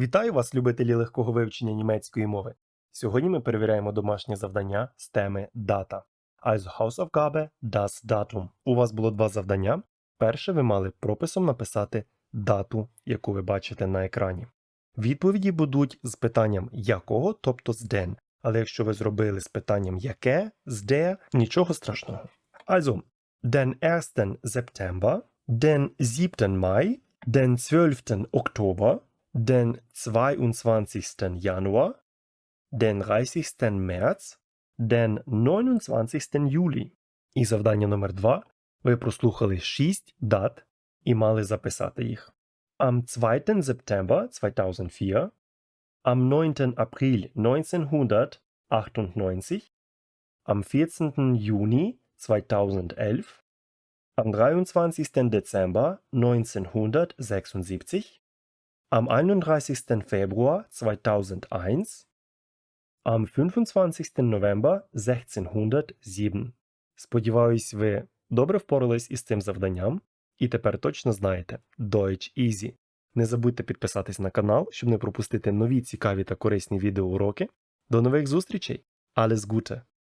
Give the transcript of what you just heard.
Вітаю вас, любителі легкого вивчення німецької мови. Сьогодні ми перевіряємо домашнє завдання з теми дата. Also Hausaufgabe das Datum. У вас було два завдання. Перше ви мали прописом написати дату, яку ви бачите на екрані. Відповіді будуть з питанням якого, тобто з den. Але якщо ви зробили з питанням яке, з де, нічого страшного. Also, den 1. September, den 7. Mai, den 12. Oktober, den 22. Januar, den 30. März, den 29. Juli. І завдання номер 2 ви прослухали 6 дат і мали записати їх. Am 2. September 2004, am 9. April 1998, am 14. Juni 2011, am 23. Dezember 1976, am 31. Februar 2001, am 25. November 1607. Сподіваюсь, ви добре впорались із цим завданням і тепер точно знаєте Deutsch Easy. Не забудьте підписатись на канал, щоб не пропустити нові цікаві та корисні відеоуроки. До нових зустрічей! Alles Gute!